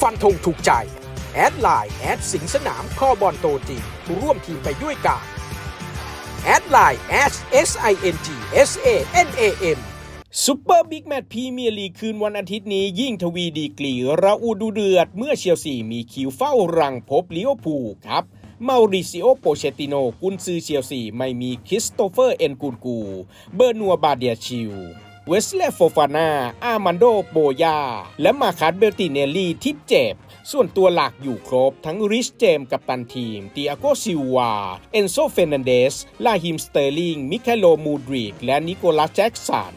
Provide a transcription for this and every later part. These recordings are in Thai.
ฟันธงถูกใจ แอดไลน์แอดสิงสนามข้อบอลโตจริงร่วมทีมไปด้วยกันแอดไลน์ S S I N G S A N A M ซูเปอร์บิ๊กแมตช์พรีเมียร์ลีกคืนวันอาทิตย์นี้ยิ่งทวีดีกรีระอุดูเดือด เมื่อเชลซีมีคิวเฝ้ารังพบลิเวอร์พูลครับมาริซิโอโปเชติโนกุนซือเชลซีไม่มีคริสโตเฟอร์เอ็นกูนกู เบอร์นัวบาเดียชิล เวสเลฟโฟฟานาอามันโดโบยา และมาคัสเบลติเนลลี่ที่เจ็บ ส่วนตัวหลักอยู่ครบทั้งริชเจมกับตันทีมติอาโกซิวา เอนโซเฟนันเดส ลาฮิมสเตอร์ลิง มิคาโลมูดริก และนิโคลัสแจ็กสัน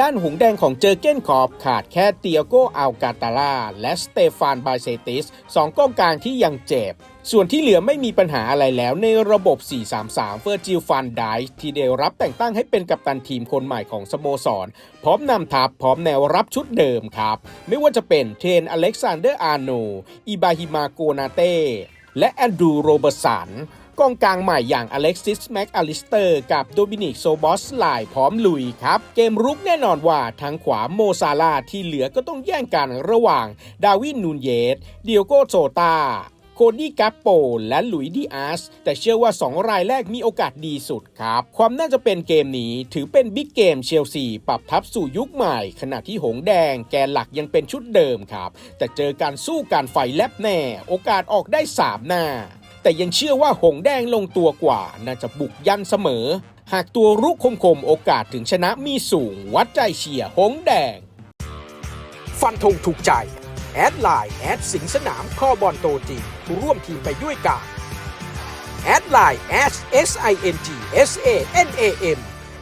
ด้านหงแดงของเจอเก้นคอปขาดแค่เตียโกอัลกาตาลาและสเตฟานบาเซติสสองกองกลางที่ยังเจ็บส่วนที่เหลือไม่มีปัญหาอะไรแล้วในระบบ 4-3-3 เฟอร์จิลฟันไดที่ได้รับแต่งตั้งให้เป็นกัปตันทีมคนใหม่ของสโมสร พร้อมนำทัพพร้อมแนวรับชุดเดิมครับ ไม่ว่าจะเป็นเทรนอเล็กซานเดอร์อาร์โนอิบาฮิมาโกนาเต้ และแอนดรูโรเบสันกองกลางใหม่อย่างอเล็กซิสแม็กอลิสเตอร์กับโดมินิกโซบอสไลพร้อมลุยครับ เกมรุกแน่นอนว่าทางขวาโมซาลาที่เหลือก็ต้องแย่งกันระหว่างดาวินนูนเยสเดียโกโซตา โคดี้กัปโปและหลุยดีอาสแต่เชื่อว่า 2 รายแรกมีโอกาสดีสุดครับ ความน่าจะเป็นเกมนี้ถือเป็นบิ๊กเกมเชลซีปรับทับสู่ยุคใหม่ ขณะที่หงแดงแกนหลักยังเป็นชุดเดิมครับ แต่เจอการสู้การไฟแลบแน่ โอกาสออกได้ 3 หน้า แต่ยังเชื่อว่าหงแดงลงตัวกว่า น่าจะบุกยันเสมอ หากตัวรุกคมๆโอกาสถึงชนะมีสูง วัดใจเชียร์หงแดง ฟันธงถูกใจแอดไลน์แอดสิงสนามข้อบอลโตจริง ร่วมทีมไปด้วยกันแอดไลน์ S S I N G S A N A M